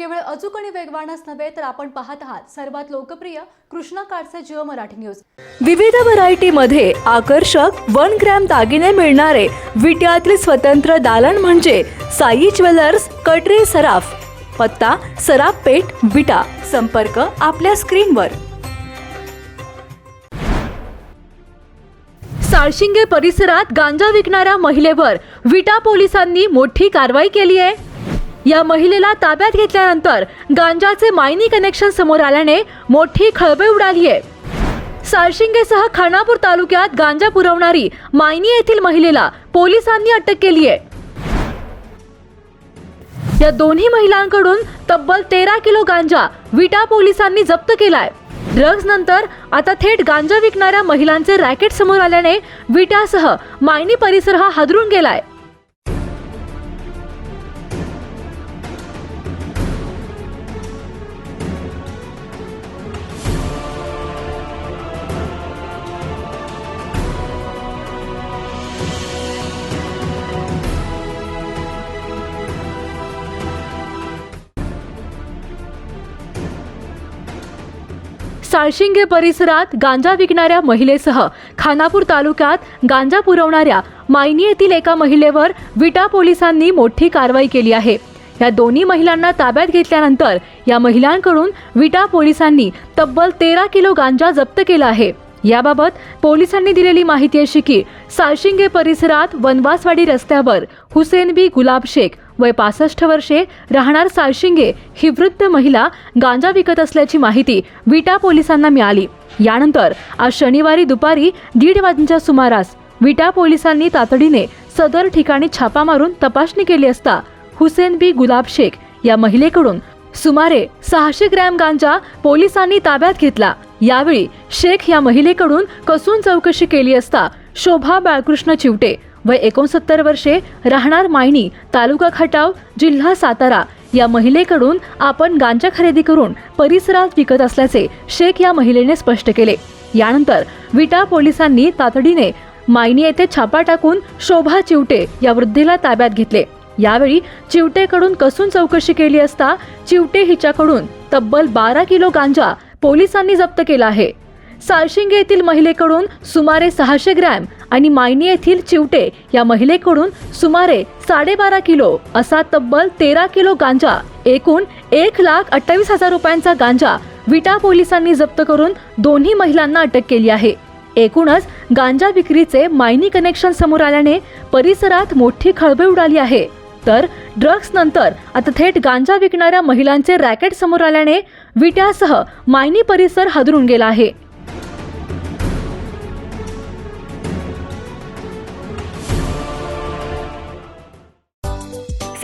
केवळ अचूक आणि वेगवानच नव्हे तर आपण पाहत आहात सर्वात लोकप्रिय कृष्णा कारचे जिओ मराठी न्यूज. विविध व्हरायटीमध्ये आकर्षक वन ग्रॅम दागिने मिळणारे विट्यातील स्वतंत्र दालन म्हणजे साई ज्वेलर्स कटरे सराफ पत्ता सराफ पेठ विटा. संपर्क आपल्या स्क्रीनवर. साळशिंगे परिसरात गांजा विकणाऱ्या महिलेवर विटा पोलिसांनी मोठी कारवाई केली आहे. या महिलेला ताब्यात घेतल्यानंतर गांजाचे मायनी कनेक्शन समोर आल्याने मोठी खळबळ उडाली आहे. सारशिंगेसह खानापूर तालुक्यात गांजा पुरवणारी मायनी येथील महिलेला पोलिसांनी अटक केली आहे. या दोन्ही महिलांकडून तब्बल तेरा किलो गांजा विटा पोलिसांनी जप्त केलाय. ड्रग्ज नंतर आता थेट गांजा विकणाऱ्या महिलांचे रॅकेट समोर आल्याने विटासह मायनी परिसर हा हादरून गेलाय. साळशिंगे परिसरात गांजा विकणाऱ्या महिलेसह खानापूर तालुक्यात गांजा पुरवणाऱ्या मायनी येथील एका महिलेवर विटा पोलिसांनी मोठी कारवाई केली आहे. या दोन्ही महिलांना ताब्यात घेतल्यानंतर या महिलांकडून विटा पोलिसांनी तब्बल तेरा किलो गांजा जप्त केला आहे. याबाबत पोलिसांनी दिलेली माहिती अशी की साळशिंगे परिसरात वनवासवाडी रस्त्यावर हुसेन बी गुलाब शेख वय पासष्ट वर्षे राहणार साळशिंगे ही वृद्ध महिला गांजा विकत असल्याची माहिती विटा पोलिसांना मिळाली. यानंतर आज शनिवारी दुपारी दीड वाजण्याच्या सुमारास विटा पोलिसांनी तातडीने सदर ठिकाणी छापा मारून तपासणी केली असता हुसेन बी गुलाब शेख या महिलेकडून सुमारे सहाशे ग्रॅम गांजा पोलिसांनी ताब्यात घेतला. यावेळी शेख या महिलेकडून कसून चौकशी केली असता शोभा बाळकृष्ण चिवटे वय एकोणसत्तर वर्षे राहणार मायणी तालुका खटाव जिल्हा सातारा या महिलेकडून आपण गांजा खरेदी करून परिसरात विकत असल्याचे शेख या महिलेने स्पष्ट केले. यानंतर विटा पोलिसांनी तातडीने मायनी येथे छापा टाकून शोभा चिवटे या वृद्धीला ताब्यात घेतले. यावेळी चिवटेकडून कसून चौकशी केली असता चिवटे हिच्याकडून तब्बल बारा किलो गांजा पोलिसांनी जप्त केला आहे. साळशिंगे येथील महिलेकडून सुमारे सहाशे ग्रॅम आणि मायनी येथील चिवटे या महिलेकडून सुमारे साडेबारा किलो असा तब्बल तेरा किलो गांजा एकूण एक लाख अठ्ठावीस हजार रुपयांचा गांजा विटा पोलिसांनी जप्त करून दोन्ही महिलांना अटक केली आहे. एकूणच गांजा विक्रीचे मायनी कनेक्शन समोर आल्याने परिसरात मोठी खळबळ उडाली आहे. तर ड्रग्ज नंतर आता थेट गांजा विकणाऱ्या महिलांचे रॅकेट समोर आल्याने विट्यासह मायनी परिसर हादरून गेला आहे.